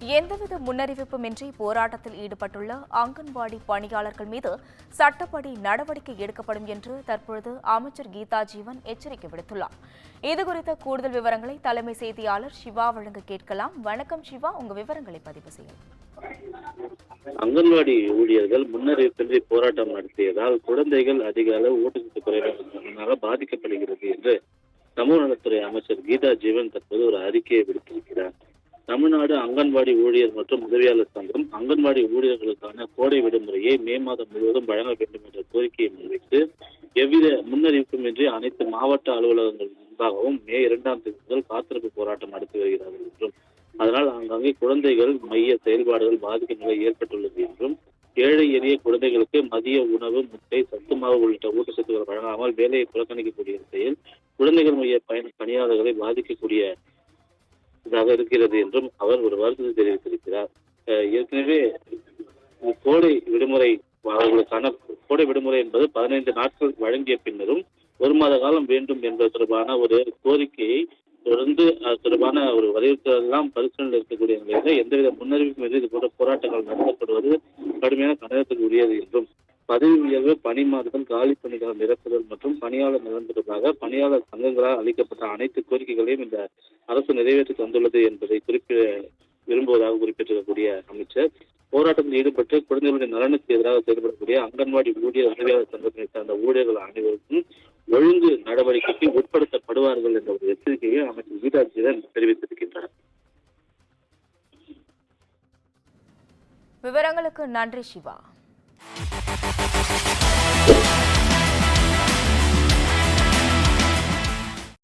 எந்தவித முன்னறிவிப்புமின்றி போராட்டத்தில் ஈடுபட்டுள்ள அங்கன்வாடி பணியாளர்கள் மீது சட்டப்படி நடவடிக்கை எடுக்கப்படும் என்று தற்பொழுது அமைச்சர் கீதா ஜீவன் எச்சரிக்கை விடுத்துள்ளார். இதுகுறித்த கூடுதல் விவரங்களை தலைமை செய்தியாளர் சிவா வழங்க கேட்கலாம். வணக்கம் சிவா உங்க விவரங்களை பதிவு செய்யலாம் அங்கன்வாடி ஊழியர்கள் முன்னறிவிப்பின்றி போராட்டம் நடத்தியதால் குழந்தைகள் அதிக அளவு ஊட்டச்சத்து குறைபாடு பாதிக்கப்படுகிறது என்று சமூக நலத்துறை அமைச்சர் கீதா ஜீவன் தற்போது ஒரு அறிக்கையை விடுத்திருக்கிறார். தமிழ்நாடு அங்கன்வாடி ஊழியர் மற்றும் உதவியாளர் சங்கம் அங்கன்வாடி ஊழியர்களுக்கான கோடை விடுமுறையை மே மாதம் முழுவதும் வழங்க வேண்டும் என்ற கோரிக்கையை முன்வைத்து எவ்வித முன்னறிவிப்புமின்றி அனைத்து மாவட்ட அலுவலகங்கள் முன்பாகவும் மே இரண்டாம் தேதி முதல் காத்திருப்பு போராட்டம் நடத்தி வருகிறார்கள் என்றும் அதனால் அங்கங்கே குழந்தைகள் மைய செயல்பாடுகள் பாதிக்கும் நிலை ஏற்பட்டுள்ளது என்றும் ஏழை எளிய குழந்தைகளுக்கு மதிய உணவு முட்டை சத்துமாவு உள்ளிட்ட ஊட்டச்சத்துக்கள் வழங்காமல் வேலையை புறக்கணிக்கக்கூடிய செயல் குழந்தைகள் மைய பயன் பணியாளர்களை பாதிக்கக்கூடிய இதாக இருக்கிறது என்றும் அவர் ஒரு வருத்தத்தை தெரிவித்திருக்கிறார். ஏற்கனவே கோடை விடுமுறை அவர்களுக்கான கோடை விடுமுறை என்பது பதினைந்து நாட்கள் வழங்கிய பின்னரும் ஒரு மாத காலம் வேண்டும் என்பது தொடர்பான ஒரு கோரிக்கையை தொடர்ந்து அது தொடர்பான ஒரு வலியுறுத்தலாம் பரிசீலனை இருக்கக்கூடிய நிலையில எந்தவித முன்னறிவிப்பும் இது போன்ற போராட்டங்கள் நடத்தப்படுவது கடுமையான கண்டனத்துக்கு உரியது என்றும் பதவி உயர்வு பணி மாறுதல் காலி பணிகளை நிரப்புதல் மற்றும் பணியாளர் நலன் தொடர்பாக பணியாளர் சங்கங்களால் அளிக்கப்பட்ட அனைத்து கோரிக்கைகளையும் இந்த அரசு நிறைவேற்றி தந்துள்ளது என்பதை குறிப்பிட விரும்புவதாக குறிப்பிட்டிருக்கக்கூடிய அமைச்சர். போராட்டத்தில் ஈடுபட்டு குழந்தைகளுடைய நலனுக்கு எதிராக செயல்படக்கூடிய அங்கன்வாடி ஊழியர் உதவியாளர் சங்கத்தினை சார்ந்த ஊழியர்கள் அனைவருக்கும் ஒழுங்கு நடவடிக்கைக்கு உட்படுத்தப்படுவார்கள் என்ற ஒரு எச்சரிக்கையை அமைச்சர் கீதா தெரிவித்திருக்கின்றனர் விவரங்களுக்கு நன்றி சிவா. Thank you.